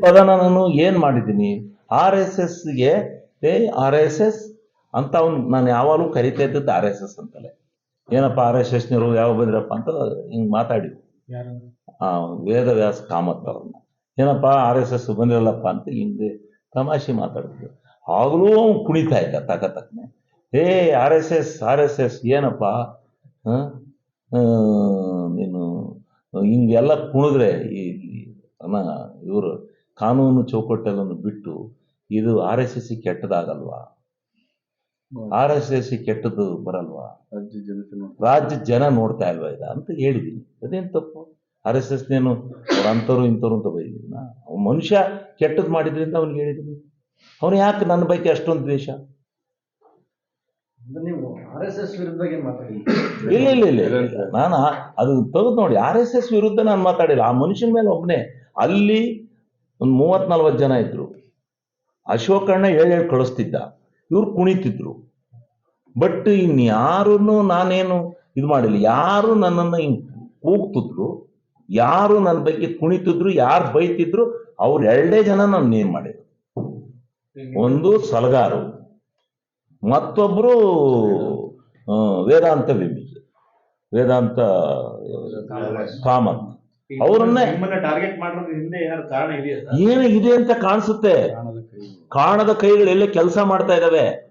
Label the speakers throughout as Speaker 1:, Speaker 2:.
Speaker 1: ಪದನ ನಾನು ಏನ್ ಮಾಡಿದ್ದೀನಿ? ಆರ್ ಎಸ್ ಎಸ್ಗೆ ಏ ಆರ್ ಎಸ್ ಎಸ್ ಅಂತ ಅವ್ನು ನಾನು ಯಾವಾಗಲೂ ಕರಿತಾ ಇದ್ದದ್ದು ಆರ್ ಎಸ್ ಎಸ್ ಅಂತಲೇ. ಏನಪ್ಪ ಆರ್ ಎಸ್ ಎಸ್ನವರು ಯಾವ ಬಂದ್ರಪ್ಪ ಅಂತ ಹಿಂಗೆ ಮಾತಾಡಿ ಆ ವೇದವ್ಯಾಸ ಕಾಮತ್ ಅವ್ರನ್ನ ಏನಪ್ಪ ಆರ್ ಎಸ್ ಎಸ್ ಬಂದಿರಲ್ಲಪ್ಪ ಅಂತ ಹಿಂದೆ ತಮಾಷೆ ಮಾತಾಡಿದ್ರು ಆಗಲೂ ಅವ್ನು ಕುಣಿತಾ ಇದ್ದ ತಕ್ಕ ತಕ್ಕನೆ ಏ R S S R S S ಏನಪ್ಪ? ನೀನು ಹಿಂಗೆಲ್ಲ ಕುಣಿದ್ರೆ ಈ ಇವರು ಕಾನೂನು ಚೌಕಟ್ಟಲನ್ನು ಬಿಟ್ಟು ಇದು ಆರ್ ಎಸ್ ಎಸ್ ಕೆಟ್ಟದಾಗಲ್ವಾ? ಆರ್ ಎಸ್ ಎಸ್ ಕೆಟ್ಟದ್ದು ಬರಲ್ವಾ?
Speaker 2: ರಾಜ್ಯ
Speaker 1: ಜನ ನೋಡ್ತಾ ಇಲ್ವಾ ಇದ ಅಂತ ಹೇಳಿದ್ದೀನಿ. ಅದೇನು ತಪ್ಪು? ಆರ್ ಎಸ್ ಎಸ್ ನೇನು ಅಂಥವ್ರು ಇಂಥವ್ರು ಅಂತ ಬೈದಿನ ಮನುಷ್ಯ ಕೆಟ್ಟದ್ದು ಮಾಡಿದ್ರಿಂದ ಅವ್ನಿಗೆ ಹೇಳಿದ್ದೀನಿ. ಅವನು ಯಾಕೆ ನನ್ನ ಬಗ್ಗೆ ಅಷ್ಟೊಂದು ದ್ವೇಷ? ಇಲ್ಲ ಇಲ್ಲ, ಇಲ್ಲ. ನಾನು ಅದು ತೆಗೆದು ನೋಡಿ ಆರ್ ಎಸ್ ಎಸ್ ವಿರುದ್ಧ ನಾನು ಮಾತಾಡಿಲ್ಲ. ಆ ಮನುಷ್ಯನ ಮೇಲೆ ಒಬ್ಬನೇ ಅಲ್ಲಿ ಒಂದು ಮೂವತ್ತ್ ನಲ್ವತ್ತು ಜನ ಇದ್ರು. ಅಶೋಕಣ್ಣ ಹೇಳಿ ಹೇಳಿ ಕಳಿಸ್ತಿದ್ದ. ಇವ್ರು ಕುಣಿತಿದ್ರು. ಬಟ್ ಇನ್ಯಾರನ್ನು ನಾನೇನು ಇದು ಮಾಡಿಲ್ಲ. ಯಾರು ನನ್ನನ್ನು ಹಿಂಗ್ ಕೂಗ್ತಿದ್ರು ಯಾರು ನನ್ನ ಬಗ್ಗೆ ಕುಣಿತಿದ್ರು ಯಾರು ಬೈತಿದ್ರು ಅವ್ರು ಎರಡೇ ಜನ ನಾನು ನೇಮ್ ಮಾಡಿದ್ರು. ಒಂದು ಸಲಗಾರು ಮತ್ತೊಬ್ರು ವೇದಾಂತ ವಿಮಿ ವೇದಾಂತ ಕಾಮತ್. ಅವ್ರನ್ನೇ
Speaker 3: ನಿಮ್ಮನ್ನ ಟಾರ್ಗೆಟ್ ಮಾಡೋದ್ರ ಹಿಂದೆ ಏನಾದ್ರು ಕಾರಣ ಇದೆಯಾ
Speaker 1: ಏನು ಇದೆ ಅಂತ ಕಾಣಿಸುತ್ತೆ.
Speaker 2: ಕಾಣದ
Speaker 1: ಕೈಗಳು ಎಲ್ಲೇ ಕೆಲಸ ಮಾಡ್ತಾ ಇದಾವೆ.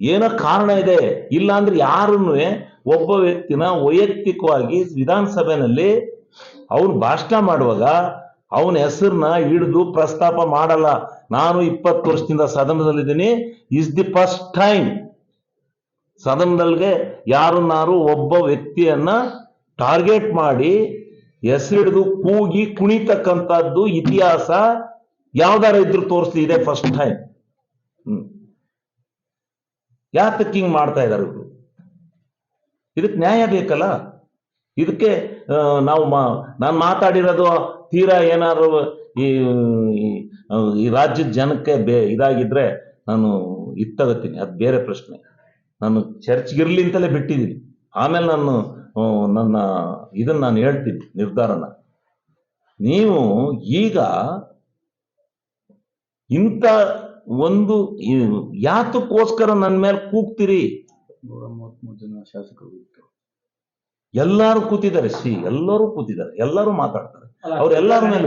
Speaker 1: ಏನೋ ಕಾರಣ ಇದೆ. ಇಲ್ಲ ಅಂದ್ರೆ ಯಾರನ್ನು ಒಬ್ಬ ವ್ಯಕ್ತಿನ ವೈಯಕ್ತಿಕವಾಗಿ ವಿಧಾನಸಭೆಯಲ್ಲಿ ಅವನು ಭಾಷಣ ಮಾಡುವಾಗ ಅವನ ಹೆಸರನ್ನ ಹಿಡಿದು ಪ್ರಸ್ತಾಪ ಮಾಡಲ್ಲ. ನಾನು ಇಪ್ಪತ್ತು ವರ್ಷದಿಂದ ಸದನದಲ್ಲಿದ್ದೀನಿ. ಇಸ್ ದಿ ಫಸ್ಟ್ ಟೈಮ್ ಸದನದಲ್ಲಿಗೆ ಯಾರನ್ನಾರು ಒಬ್ಬ ವ್ಯಕ್ತಿಯನ್ನ ಟಾರ್ಗೆಟ್ ಮಾಡಿ ಹೆಸರಿಡಿದು, ಕೂಗಿ ಕುಣಿತಕ್ಕಂಥದ್ದು ಇತಿಹಾಸ ಯಾವ್ದಾರ ಇದ್ರು ತೋರಿಸ್ಲಿ ಇದೆ ಫಸ್ಟ್ ಟೈಮ್ ಯಾತಕ್ಕೆ ಹಿಂಗ್ ಮಾಡ್ತಾ ಇದಾರೆ ಇವರು? ಇದಕ್ಕೆ ನ್ಯಾಯ ಬೇಕಲ್ಲ? ಇದಕ್ಕೆ ನಾವು ನಾನು ಮಾತಾಡಿರೋದು ತೀರಾ ಏನಾದ್ರು ಈ ರಾಜ್ಯದ ಜನಕ್ಕೆ ಬೇ, ಇದಾಗಿದ್ರೆ ನಾನು ಇತ್ತಗತ್ತೀನಿ. ಅದು ಬೇರೆ ಪ್ರಶ್ನೆ. ನಾನು ಚರ್ಚ್ಗಿರ್ಲಿ ಅಂತಲೇ ಬಿಟ್ಟಿದ್ದೀನಿ ಆಮೇಲೆ ನಾನು ನನ್ನ ಇದನ್ನ ನಾನು ಹೇಳ್ತೀನಿ ನಿರ್ಧಾರನ. ನೀವು ಈಗ ಇಂಥ ಒಂದು ಯಾತಕ್ಕೋಸ್ಕರ ನನ್ನ ಮೇಲೆ ಕೂಗ್ತೀರಿ?
Speaker 2: ನೂರ ಮೂವತ್ಮೂರು ಜನ ಶಾಸಕರು
Speaker 1: ಎಲ್ಲರೂ ಕೂತಿದ್ದಾರೆ ಸಿ ಎಲ್ಲರೂ ಕೂತಿದ್ದಾರೆ ಎಲ್ಲರೂ ಮಾತಾಡ್ತಾರೆ. ಅವ್ರು ಎಲ್ಲರ ಮೇಲೆ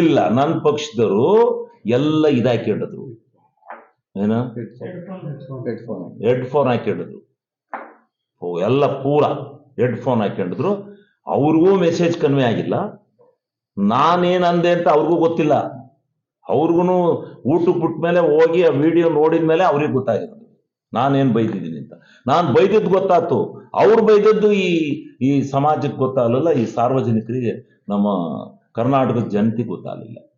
Speaker 1: ಇಲ್ಲ ನನ್ನ ಪಕ್ಷದವರು ಎಲ್ಲ ಇದಾಕಿಡಿದ್ರು ಏನ?
Speaker 2: ಹೆಡ್ಫೋನ್
Speaker 1: ಹೆಡ್ ಫೋನ್ ಹಾಕಿಡಿದ್ರು ಎಲ್ಲ ಪೂರ ಹೆಡ್ಫೋನ್ ಹಾಕೊಂಡಿದ್ರು ಅವ್ರಿಗೂ ಮೆಸೇಜ್ ಕನ್ವೆ ಆಗಿಲ್ಲ. ನಾನೇನಂದೆ ಅಂತ ಅವ್ರಿಗೂ ಗೊತ್ತಿಲ್ಲ. ಅವ್ರಿಗೂ ಊಟಕ್ಕೆ ಬಿಟ್ಟ ಮೇಲೆ ಹೋಗಿ ಆ ವಿಡಿಯೋ ನೋಡಿದ ಮೇಲೆ ಅವ್ರಿಗೆ ಗೊತ್ತಾಗಿರೋದು. ನಾನೇನು ಬೈದಿದ್ದೀನಿ ಅಂತ. ನಾನು ಬೈದದ್ದು ಗೊತ್ತಾಯ್ತು. ಅವ್ರು ಬೈದದ್ದು ಈ ಈ ಸಮಾಜಕ್ಕೆ ಗೊತ್ತಾಗಲಿಲ್ಲ. ಈ ಸಾರ್ವಜನಿಕರಿಗೆ ನಮ್ಮ ಕರ್ನಾಟಕದ ಜನತೆಗೆ ಗೊತ್ತಾಗಲಿಲ್ಲ.